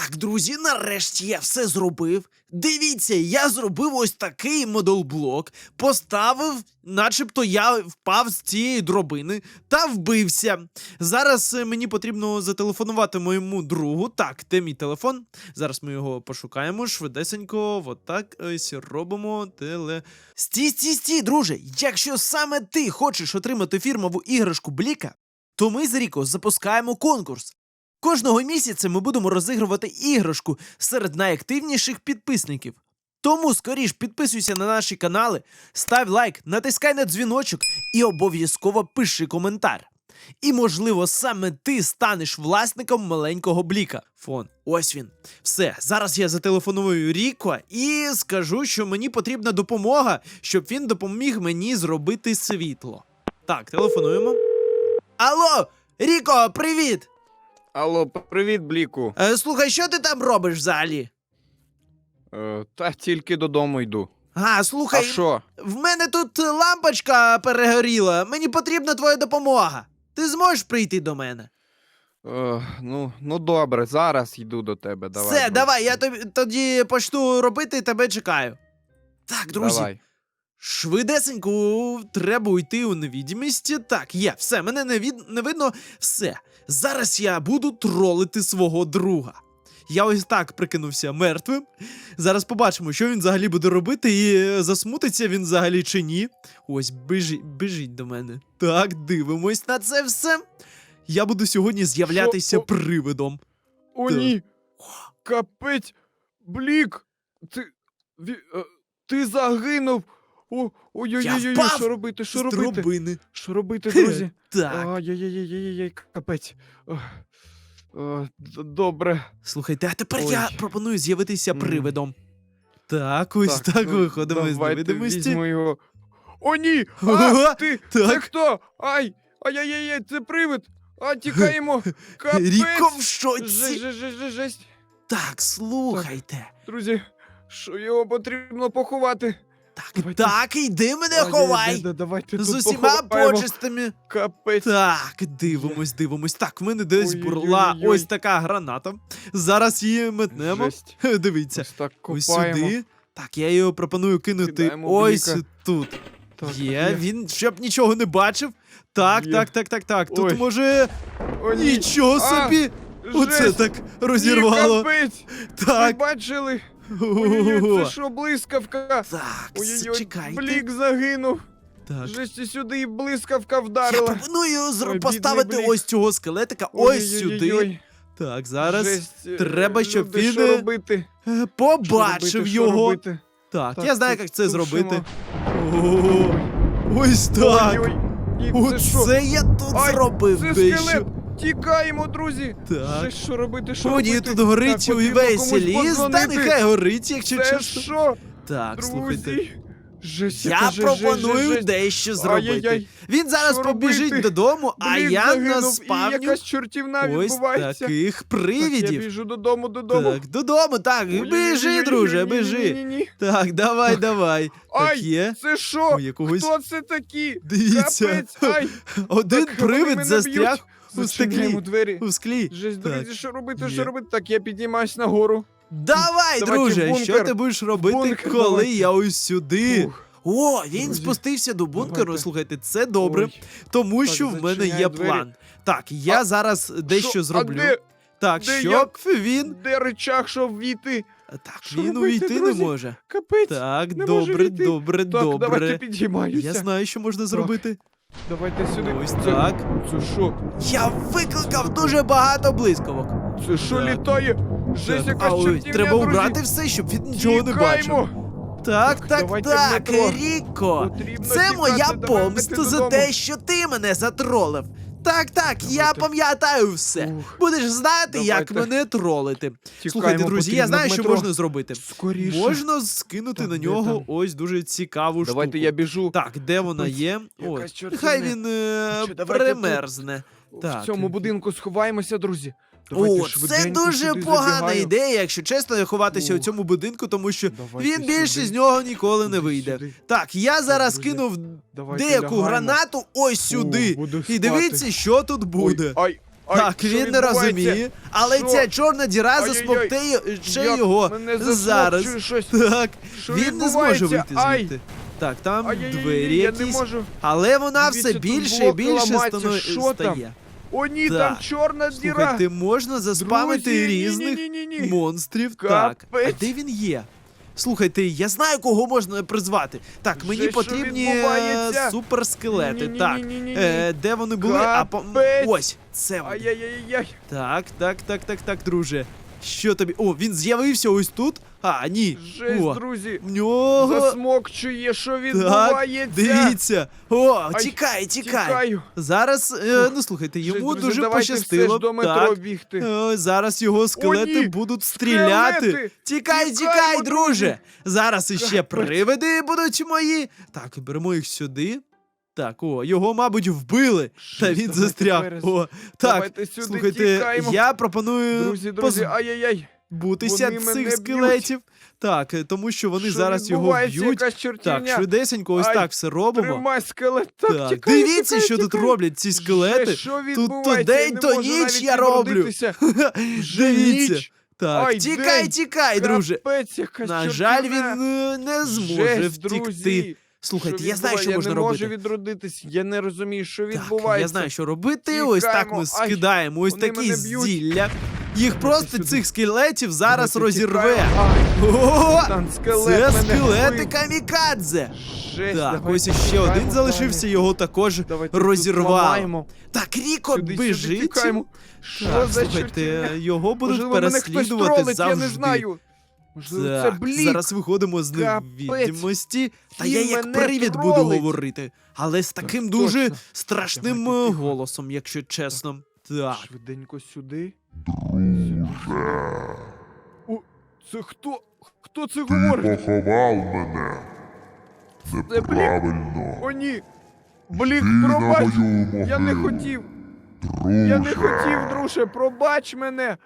Так, друзі, нарешті я все зробив. Дивіться, я зробив ось такий модулблок, поставив, начебто я впав з цієї дробини та вбився. Зараз е, мені потрібно зателефонувати моєму другу. Так, де мій телефон? Зараз ми його пошукаємо швидесенько. Отак ось робимо теле. Стій, стій, стій, друже! Якщо саме ти хочеш отримати фірмову іграшку Бліка, то ми з Ріко запускаємо конкурс. Кожного місяця ми будемо розігрувати іграшку серед найактивніших підписників. Тому скоріш підписуйся на наші канали, став лайк, натискай на дзвіночок і обов'язково пиши коментар. І, можливо, саме ти станеш власником маленького бліка. Фон, ось він. Все, зараз я зателефоную Ріко і скажу, що мені потрібна допомога, щоб він допоміг мені зробити світло. Так, телефонуємо. Алло, Ріко, привіт! Алло, привіт, Бліку. Е, слухай, що ти там робиш взагалі? Е, та тільки додому йду. А, А слухай, що? в мене тут лампочка перегоріла. Мені потрібна твоя допомога. Ти зможеш прийти до мене? Е, ну, ну добре, зараз йду до тебе. Давай. Все, друже. давай, я тобі тоді почну робити і тебе чекаю. Так, друзі, Давай. швидесенько треба уйти у невідомість. Так, є, все, мене не, від... не видно. Все. Зараз я буду тролити свого друга. Я ось так прикинувся мертвим. Зараз побачимо, що він взагалі буде робити, і е, засмутиться він взагалі чи ні. Ось, біжить, біжить до мене. Так, дивимось на це все. Я буду сьогодні з'являтися Що? О. привидом. О, Так. ні! Капець! Блік! Ти. ві- е, ти загинув! О, ой-ой-ой, що робити, що робити? Що робити, друзі? Так. Ай-яй-яй-яй-яй, капець. Добре. Слухайте, а тепер я пропоную з'явитися привидом. Так, ось так, ну, виходимо з невидимості. його. О, ні! А, ти, це хто? Ай! Ай-яй-яй, це привид! А, тікаємо! Капець! Ріко в шоці. жесть. Так, слухайте. Друзі, що його потрібно поховати? Так, Давайте. так, йди мене Ай-яй-яй, ховай. да- Давайте З усіма поховаємо. Капець. Так, дивимось, дивимось. Так, в мене десь Ой-ой-ой-ой. була ось така граната. Зараз її метнемо. Жесть. Дивіться. Ось так Ось копаємо. сюди. Так, я його пропоную кинути Кидаємо ось Бліка. тут. Так, Є, він щоб нічого не бачив. Так, Є. так, так, так, так. Тут Ой. може. О, ні. Нічого А, собі! Оце жесть. так Ні, розірвало. капець. Ви Так. бачили? Ой-ой-ой, Ого. це що, блискавка? Так, Ой-ой-ой, чекайте. Блік загинув. Так. Жесть, сюди і блискавка Я вдарила. пропоную зро- Ой, бідний поставити Блік. ось цього скелетика ось сюди. Ой-ой-ой-ой. Так, зараз Жесть, е, треба, щоб люди, він, Що робити? е, Що побачив робити? Що його. робити? Так, я знаю, як це зробити. О, ось так. Ой-ой. І це що? Оце я тут Ай, зробив Це дещо. скелет! Тікаємо, друзі! Так. Жесть, що робити? Що робити? тут горить Так, потрібно увесь комусь ліс, та подзвонити. нехай горить, якщо Це чесно. що? Так, слухайте. Друзі. Жесть, Я яка пропоную жесть, дещо зробити. Ай-яй-яй. Він зараз Що побіжить робити? додому, а Блін, я загинув, і якась чортівна ось відбувається. таких Так, я привідів. біжу додому, додому. Так, додому, так, біжи, друже, біжи. Ні-ні-ні. Так, давай, Так. давай. Так Ай, є. це що? У якогось- Хто це такі? Дивіться. Капець, ай, Один так вони привид мене застряг б'ють. У стеклі. двері. У склі. Жесть, Так, друзі, що робити, є. що робити? Так, я піднімаюсь нагору. Давай, Давайте в друже, бункер. що ти будеш робити, бункер коли давайте. я ось сюди? Ух, О, він Друзі, спустився до бункеру. давайте. Слухайте, це добре, ой. тому Так, що в мене зачиняю є двері. план. Так, я А, зараз дещо Що? зроблю. А де, Так, де щоб він. де речах, щоб війти? Так, Що він робити, увійти не друзі? може. Капець. Так, не можу добре, війти. добре, так, давайте добре. підіймаюся. Я знаю, що можна зробити. Давайте сюди. Ось Це- так. Це що? Я викликав дуже багато блискавок. Це що Так. літає? Жесть, Так, якась а ой, чортівня, треба друзі. убрати все, щоб він нічого не Тікаємо. бачив. Так, Так, так, давайте в так, метро. Ріко. Потрібно Це тікати, моя давайте помста за додому. те, що ти мене затролив. Так, так, я Давайте. пам'ятаю все. Ух. Будеш знати, як Давайте. мене тролити. Тікаємо, Слухайте, друзі, я потрібно знаю, в що метро. можна зробити. Скоріше. Можна скинути Так, на де нього там? ось дуже цікаву Давайте штуку. я біжу. Так, де вона Ось, є? якась Ось. чортівня. Нехай він е, Що, давайте тут. примерзне. так. В цьому будинку сховаємося, друзі. Давайте О, це швиденько дуже сюди погана забігаю. ідея, якщо чесно, ховатися у Ух. цьому будинку, тому що Давайте він більше сюди. з нього ніколи не Сюди, вийде. сюди. Так, я зараз друзі, кинув Давайте деяку лягаємо. гранату ось сюди. О, буду І спати. дивіться, що тут буде. Ой, ай, Ай, Так, що він не відбувається? розуміє, але Що? ця чорна діра Ай-яй-яй. засмоктає ще Як його мене зараз. щось. Так, Що він не зможе відбувається? вийти Ай! звідти. Так, там Ай-яй-яй, двері я не якісь, можу. але вона Дивіться, все тут більше і блоки більше ламаються. стано... Що там? стає. О, ні, Так. там чорна діра. Слухайте, можна заспамити Друзі, різних ні-ні-ні-ні. монстрів. Так, а Капець. де він є? Слухайте, я знаю, кого можна призвати. Так, мені Вже що потрібні е, відбувається? суперскелети. Так, Ні-ні-ні-ні-ні. е, де вони були? А по... Капець. ось, це вони. Ай-яй-яй-яй. Так, так, так, так, так, друже. Що тобі? О, він з'явився ось тут? А, ні. Жесть, О, друзі. в нього. Засмокчує, що Так, відбувається. дивіться. О, Ай, тікай, тікай. Тікаю. Зараз, е, ну слухайте, Жесть, йому друзі, дуже давайте все пощастило. ж до метро так. бігти. О, зараз його скелети ні, будуть стріляти. скелети! Тікай, Тікаємо, тікай, друзі! друже. Зараз іще привиди будуть мої. Так, беремо їх сюди. Так, о, його, мабуть, вбили. Та він застряг. О, так. Давайте сюди Слухайте, тікаємо. я пропоную Друзі, друзі, ай-яй-яй. позбутися вони мене цих б'ють. скелетів. Так, е, тому що вони Що зараз його відбувається? б'ють. Якась Так, швидесенько, ось Ай, так все робимо. Тримай скелет. Так, Так, тікаю, дивіться, тікаю, що тут роблять ці скелети. Що Тут то день, Я то можу ніч навіть я роблю. відродитися. Вже Дивіться. ніч. Так, Ай, тікай, день. тікай, друже. Капець, якась На жаль, він е, не зможе Жесть, втікти. друзі. Слухайте, Що я знаю, що відбувається? можна Я не можу відродитись, я не розумію, що Так, відбувається. я знаю, що робити. Ось так ми скидаємо ось такі зілля. Їх просто цих скелетів зараз розірве. тікаємо. О, це скелети камікадзе. Так, ось іще тікаємо один залишився, його також розірвав. Так, Ріко біжить. тікаємо. Його будуть переслідувати завжди. Можливо, це Так, блік. зараз виходимо з Капець. невідомості. Та я як мене привід буду тролить. говорити, але з таким точно. дуже страшним Давайте е, голосом, якщо чесно. Так. Швиденько сюди. О, це хто? Хто це Ти говорить? поховав мене. Це блік. Неправильно. О, ні. Блік, Ти на пробач. мою. Я не хотів. Друже. Я не хотів, друже, пробач мене.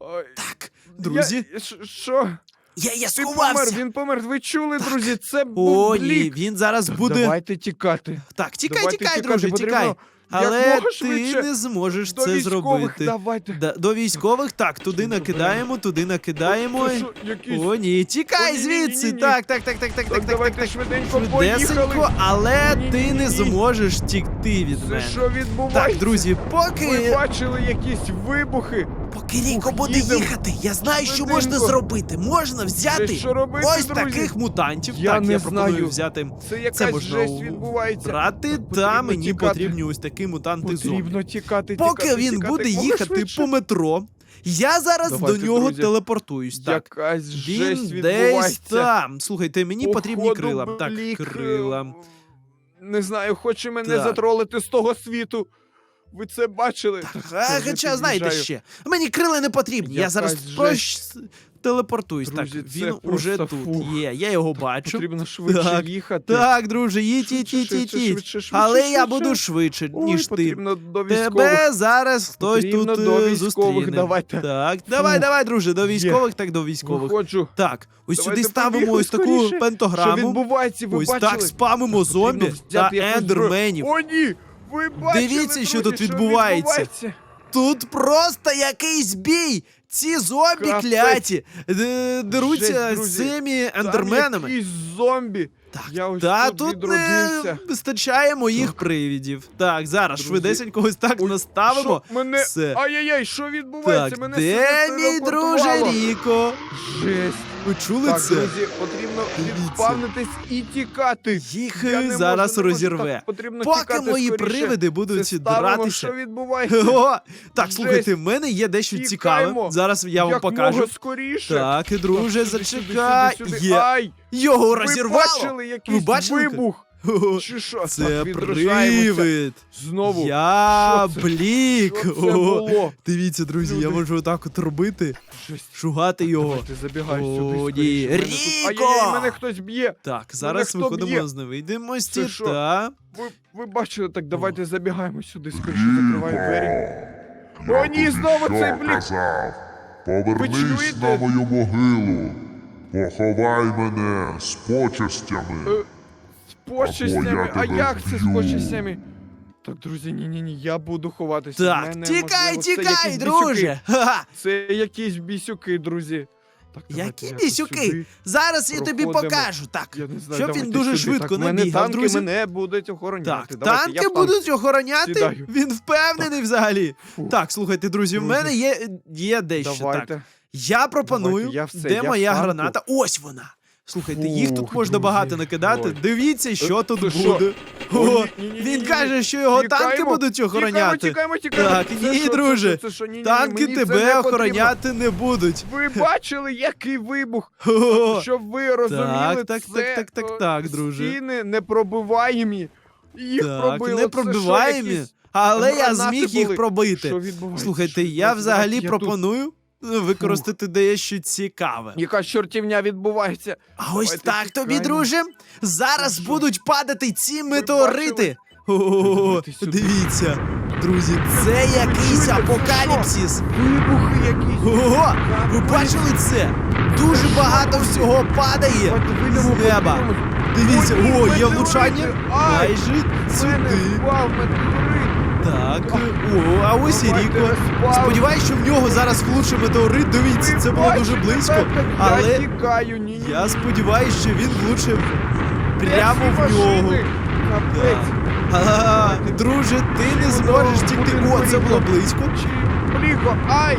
Ой, Так, друзі, Я... Ш- Що? Я, я Ти помер, сховався. він помер. Ви чули, друзі? Це був О, ні, блік. він зараз буде. Давайте тікати. Так, тікай, Давайте тікай, тікати, друже, потрібно тікай. Але ти швидше не зможеш До це військових зробити. давайте. Да, до військових, так, туди накидаємо, туди накидаємо. Це що, якісь- О, ні, тікай О, ні, ні, ні, звідси. ні, ні. Так, так, так, так, так, Так, так, так, давайте так. швиденько Швидесенько, поїхали. але Ні, ти ні, не ні. зможеш тікти від Це мене. що відбувається? Так, друзі, Ви поки, бачили якісь вибухи? Поки Ріко буде їдем. їхати, я знаю, що Швиденько. можна зробити. Можна взяти Це що робити, ось друзі? таких мутантів. Я так, не я пропоную знаю. взяти. Це якась Це можна жесть відбувається. Брати, Так, та мені тікати. потрібні ось такі мутанти зомбі. Потрібно тікати, Поки тікати, він тікати, буде якомога їхати швидше. по метро, я зараз Давайте, до нього друзі. телепортуюсь. Так. Якась жесть Він десь відбувається. там. Слухайте, мені потрібні Походу, крила. Так, Блік, е, крила. Не знаю, хоче мене Так. затролити з того світу. Ви це бачили? А, хоча, знаєте ще, мені крила не потрібні. я Якась зараз прощ... телепортуюсь. Друзі, так, він уже тут фух. є. Я його бачу. Потрібно швидше Так, їхати. Так, друже, їдь, їдь, їдь, їдь, швидше, їдь. швидше, швидше, Але я буду швидше, Ой, ніж ти. до. Тебе зараз хтось Потрібно тут до е, військових, зустріне. давайте. Так, давай, Фух. давай, друже, до Є. військових, так до військових. Виходжу. Так, ось Давайте сюди ставимо ось таку скоріше. Що пентограму. відбувається, ви Ось бачили? так спамимо зомбі та ендерменів. О, ні! Ви бачили, Дивіться, що друзі, тут відбувається. відбувається? Тут просто якийсь бій! Ці зомбі Капець. кляті д- деруться Жесть, з друзі. цими Там ендерменами. якісь зомбі. Так, Я ось та тут тут відродився. не вистачає моїх привідів. Так, зараз Друзі. швидесенько ось так Ой, наставимо. Що? Мене... Все. Ай-яй-яй, що відбувається? Так, Мене де мій друже телепортувало. Ріко? Жесть. Ви чули Так, це? друзі, потрібно Дивіться. відспавнитись і тікати. Їх Я не зараз можу, не можу, розірве. так, потрібно Поки тікати мої скоріше. привиди будуть Це ставимо, дратися. що відбувається. О, так, Жесть. слухайте, в мене є дещо Тікаємо. цікаве. Зараз я вам Як покажу. мога скоріше. Так, друже, сюди, сюди, зачекай. сюди, сюди. Є. Ай, Його ви бачили якийсь бачили? вибух? О, Чи що? Це так, відражаємося. привид. Знову. Я Що це? блік. Що це О, було? Дивіться, друзі, я Люди. можу отак от робити, Жесть. шугати його. Давайте забігай О, сюди ні. скоріше. Мене тут- Ріко! Ай-яй-яй, мене хтось б'є. Так, зараз хто виходимо з невидимості. Це що? Та Ви, ви бачили, так давайте забігаємо сюди, скоріше закриваю двері. О, ні, знову Що цей блік. казав? Повернись чуєте? на мою могилу. Поховай мене з почестями. Е, З почестями. Я А як це з почестями? Так, друзі, ні, ні, ні, я буду ховатися. Так, мене, тікай, можливо, тікай, якісь друже. бісюки. Ха-ха. Це якісь бісюки, друзі. Так, давайте Які якось бісюки? сюди. Зараз я тобі проходимо. покажу. Так, Я не знаю, щоб він давайте дуже сюди. швидко так, не мене бігав, танки друзі. мене будуть охороняти. Так, Давайте, танки я в танк будуть охороняти. сідаю. Він впевнений взагалі. Фу. Так, слухайте, друзі, в Друзі. мене є, є дещо. Давайте. Так. Я пропоную, Давайте, я все, де я в моя танку. граната. Ось вона. Слухайте, їх тут Фух, можна друзі. багато накидати. Ой. Дивіться, що Е, тут це що? буде. О, О, ні, ні, ні, він ні. каже, що його танки будуть охороняти. Тікаємо, тікаємо, Так, тікаємо. ні, Це що, друже, це що, це що? Ні, Танки мені це не тебе потрібно. охороняти не будуть. Ви бачили, який вибух? О, Щоб ви розуміли, так, це, так, так, так, е, так, друже. Стіни непробиваємі. Їх так, пробило. не Це що, якісь але я гранати зміг їх були? пробити. Що відбувається? Слухайте, Що я відбувається? взагалі тут. пропоную використати дещо цікаве. Яка чортівня відбувається? А ось Давайте так тобі, тікаємо. друже. Зараз Що? будуть падати ці метеорити. О, сюди. дивіться, друзі, це якийсь чуєте, апокаліпсис. Вибухи якісь. Ого, ви бачили це? Дуже багато всього падає Давайте вийдемо, з неба. подивимось. Дивіться, О, о, є метеорити. влучання. Ай, Майже в мене сюди. впав метеорит. Так, о, а ось і Ріко. Сподіваюсь, що в нього зараз влучить метеорит. Дивіться, це було дуже близько. так, так, Але Я сподіваюся, що він влучив прямо в нього. машини? А, друже, ти не зможеш тікти. О, це було близько. Бліко, ай!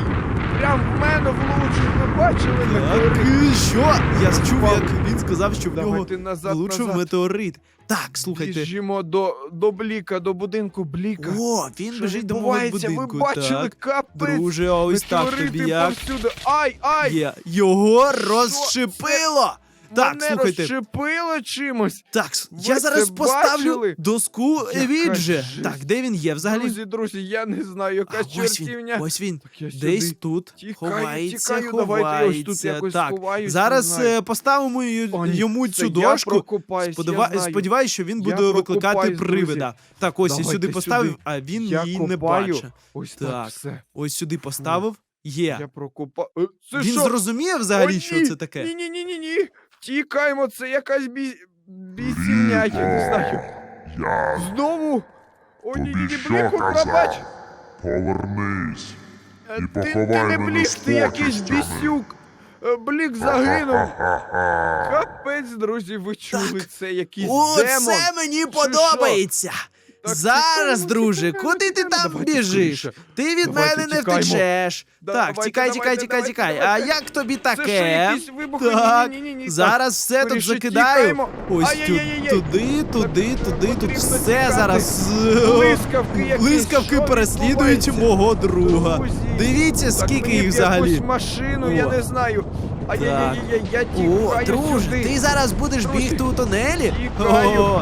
Прям в мене влучив, ви бачили Так, метеорит? що? Я чув, як він сказав, що в нього Давайте назад, влучив назад. метеорит. Так, слухайте. Біжимо до, до бліка, до будинку бліка. О, він Що біжить до мого відбувається? будинку. Ви бачили, Так. капець? Друже, а ось так Метеорити тобі як повсюди. Ай, ай! є. Його розщепило. Так, Мене слухайте. розщепило чимось. Так, Ви я це зараз поставлю бачили? доску Яка жесть. Так, де він є взагалі? Друзі, друзі, я не знаю, А, яка ось він, ось він. Так я Десь сюди. тут Тікаю, ховається, тікаю, давайте я ось тут ховається. якось так, сховаюсь, зараз знаю. е, поставимо ю- О, ні, йому це цю я дошку. прокопаюсь, я Сподіва... знаю. Сподіваюсь, що він Я буде викликати прокопаюсь, друзі. привида. Так, ось я Давайте сюди поставив, сюди. а він Я її не копаю. бачить. Ось Так. так все. Ось сюди поставив. Є. Я прокопаю. Це він що? зрозуміє О, взагалі, ні! що це таке. Ні, ні, ні, ні, ні. Тікаємо, це якась бі... бісівня, не знаю. Я Знову. О, ні, ні, тобі ні, що бліку, пробач. казав? Повернись. Е, І Ти, ти поховай не мене блік, з ти якийсь почестями. бісюк. Е, Блік загинув. Ха-ха-ха. Капець, друзі, ви чули, Так. це якийсь О, демон. це мені подобається. Зараз, друже, куди ти там біжиш? Ти від мене не втечеш. Так, тікай, тікай, тікай, тікай. А як тобі таке? Так. Зараз все тут закидаю. Ось ту- туди, туди, туди, тут все зараз. Блискавки Блискавки переслідують мого друга. Дивіться, скільки їх взагалі. Машину, я не знаю. Ай-яй-яй-яй, я О, друже, ти зараз будеш бігти у тунелі? О,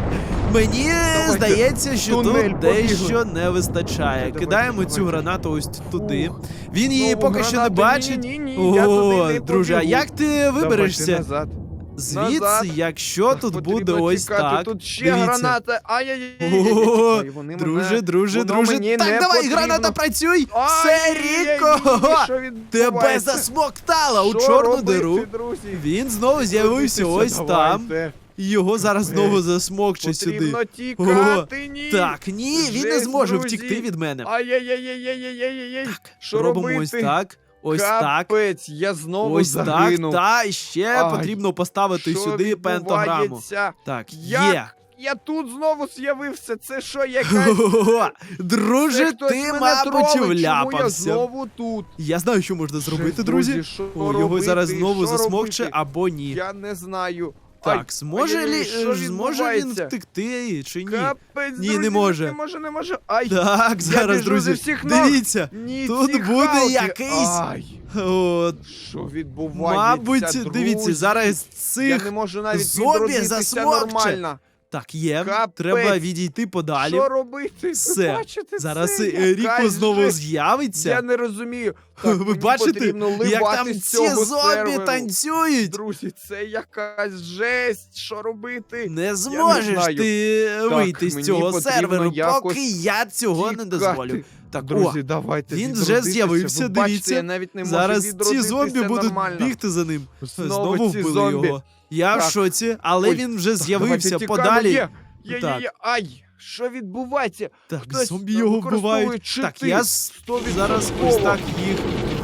мені здається, що Тунель, тут дещо не вистачає. Кидаємо цю гранату ось туди. Він її знову поки що не бачить. О, друже, а як ти виберешся назад. звідси, назад. якщо тут Потрібно буде ось тікати, так? Тут ще Дивіться. граната. Ай-яй-яй. Друже, друже, воно друже. мені Так, не давай, потрібно. граната, працюй! Все, Ай-яй-яй, Ріко! що Тебе відбувається? засмоктала у Що чорну робити, диру. друзі? Він знову з'явився Дивіться, ось там. давайте. І його зараз знову засмокче сюди. Потрібно тікати, ні. Так, ні, він не Жесть, зможе друзі. втікти від мене. Ай-яй-яй-яй-яй-яй-яй. Так, Що робимо робити? ось так. Ось так. Капець, я знову Ось загинув. так. Та і ще Ай, потрібно поставити Що сюди пентаграму. відбувається? Так, Як? є. Я тут знову з'явився. Це що, якась... Хо-хо-хо. Друже, Це хтось ти, мене мабуть, тролить, чому я вляпався. знову тут. Я знаю, що можна зробити, Жесть, друзі. що О, його робити? зараз знову Що засмокче робити? або ні. Я не знаю. Так, зможе, лі... що е, зможе він відбувається? втекти чи ні? Капець, Ні, друзі, не може. Не може, не може. Ай, Так, зараз, біжу друзі, всіх ног. дивіться. ні, тут ці буде халки. якийсь- Ай, От, що відбувається, мабуть, друзі? дивіться, зараз Я цих не можу навіть зомбі відродитися засмокче. нормально. Так, є. Капець. Треба відійти подалі. Що робити? Ви Все. бачите Зараз це? е, Ріко Якась знову же- з'явиться. Я не розумію. Ви Так, мені бачите, потрібно як ливати там з ці цього зомбі серверу. танцюють. Друзі, це якась жесть. Що робити? Не зможеш знаю. ти Так, вийти з мені цього потрібно серверу, якось поки я цього не Тікати. Так, Друзі, о, давайте він вже з'явився, дивіться. я навіть не можу зараз ці зомбі будуть нормально. бігти за ним. Знову, ці вбили зомбі. його. Я в Так. шоці, але Ой, він вже Так, з'явився давайте подалі. Є, є, є, Так. є. Ай, Що відбувається? Так, Хтось зомбі його використовує вбивають. Так, я с- зараз ось так їх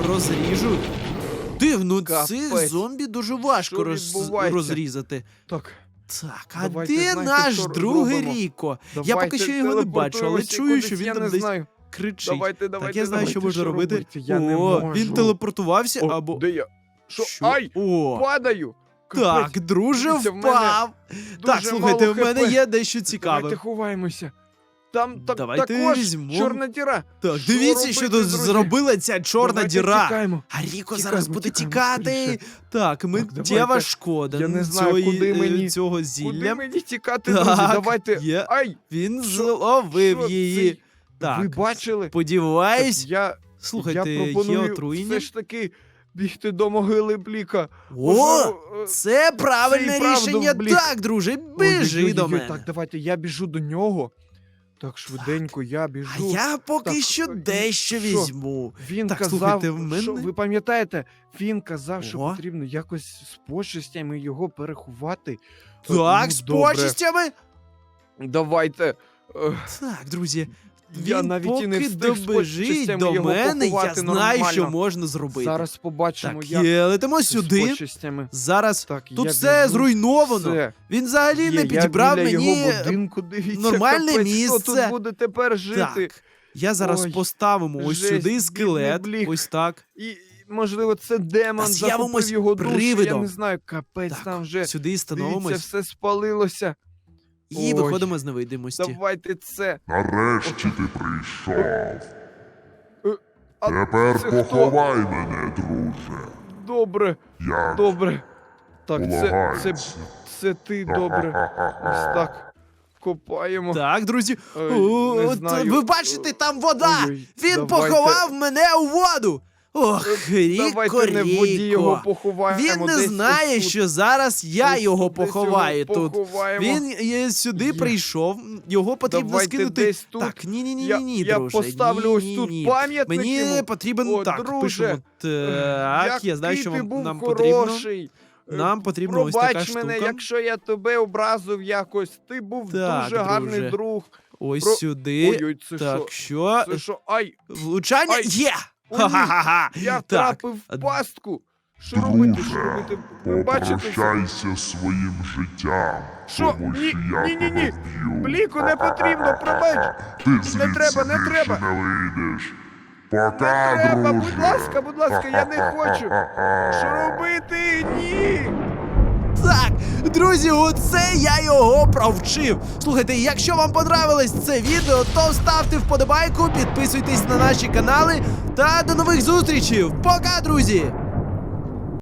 розріжу. Дивно, цих Капець. зомбі дуже важко Що роз... відбувається? розрізати. Так, Так, а Давайте, де знаєте, наш що другий робимо? Ріко? давайте Я поки що його не бачу, але телепортуємося чую, кудись, що він я там не десь знаю. Кричить. Давайте, давайте, так, я знаю, що можна робити. робити? Я не можу. він телепортувався О, або. Де я? Що? Що? Ай, О, падаю. так, друже, дивіться, в мене впав. Так, дуже слухайте, мало в мене є дещо Давайте цікаве. ховаємося. Там так, Давайте також візьмемо. чорна діра. Так, Що дивіться, що робити, тут друзі? зробила ця чорна Давайте діра. Тікаємо. А Ріко Тікаємо, зараз буде тікаємо тікати. Так, миттєва давайте. шкода Я не знаю, цієї, куди е, мені- цього Куди зілля. мені тікати, Так. Давайте. є. Ай, Він зловив що її. цей- Так, ви бачили? сподіваюсь. Я, Слухайте, я є пропоную отруєння. все ж таки бігти до могили Бліка. О, Можливо, е, це правильне правда рішення. блік. Так, друже, біжи ой-ой-ой-ой, до мене. Так, давайте, я біжу до нього. Так, швиденько, я біжу. А я поки Так, що е, дещо що? візьму. Він Так, казав, слухайте, в мене- що ви пам'ятаєте, він казав, що потрібно якось з почестями його переховати. Е, Так, ну, з добре. почестями. Давайте. Е, Так, друзі. Я Він навіть і не встиг добежить до мене, я знаю, що можна зробити. Зараз побачимо, так, як є, летимо сюди. Зараз Так, тут все біжу. зруйновано. Все. Він взагалі Є, не я підібрав біля мені. його будинку, дивіться, нормальне капець, місце. Хто тут буде тепер жити? Так. Я зараз Ой, поставимо ось жесть, сюди скелет. Ось так. І, можливо, це демон захопив його душу, я не знаю, капець Так, там вже. Сюди Дивіться, становимось все спалилося. І Ой. виходимо з невидимості. Давайте це. Нарешті ти прийшов. А Тепер це хто? поховай мене, друже. Добре, Як добре. Так, це, це, полагається. це ти добре. Ось так. Копаємо. Так, друзі. Е, О, не от знаю. Ви бачите, там вода! Ой-ой, Він давайте. поховав мене у воду! Ох, Ріко, Давайте не в воді його Ріко. поховаємо. Він не десь знає, ось тут. що зараз я Ось його тут десь поховаю тут. поховаємо. Він е, сюди Є. прийшов, його потрібно Давайте скинути. десь тут. Так, ні, ні, ні, я, ні, ні, я друже. поставлю ні, ось ні, тут ні. пам'ятник Мені йому. потрібен О, так, друже, пишемо так. Я знаю, що вам був нам потрібно. хороший. Е, Нам потрібна ось Пробач така мене, штука. якщо я тебе образив якось. Ти був Так, дуже гарний друже. друг. Ось Про- сюди. Ой-ой, це так, що? що? Це що? Ай, Влучання Ай. є! Ха-ха-ха! я трапив в пастку. Що робити? Що робити? Ви бачите? Попрощайся своїм життям, Що? тому Ні, що я ні, ні, тебе ні. вб'ю. Бліку не потрібно, пробач. Ти звідси треба, не більше треба. не вийдеш. Не треба, друже. будь ласка, будь ласка, я не хочу. Що робити? Ні. Так, друзі, оце я його провчив. Слухайте, якщо вам понравилось це відео, то ставте вподобайку, підписуйтесь на наші канали та до нових зустрічей. Пока, друзі!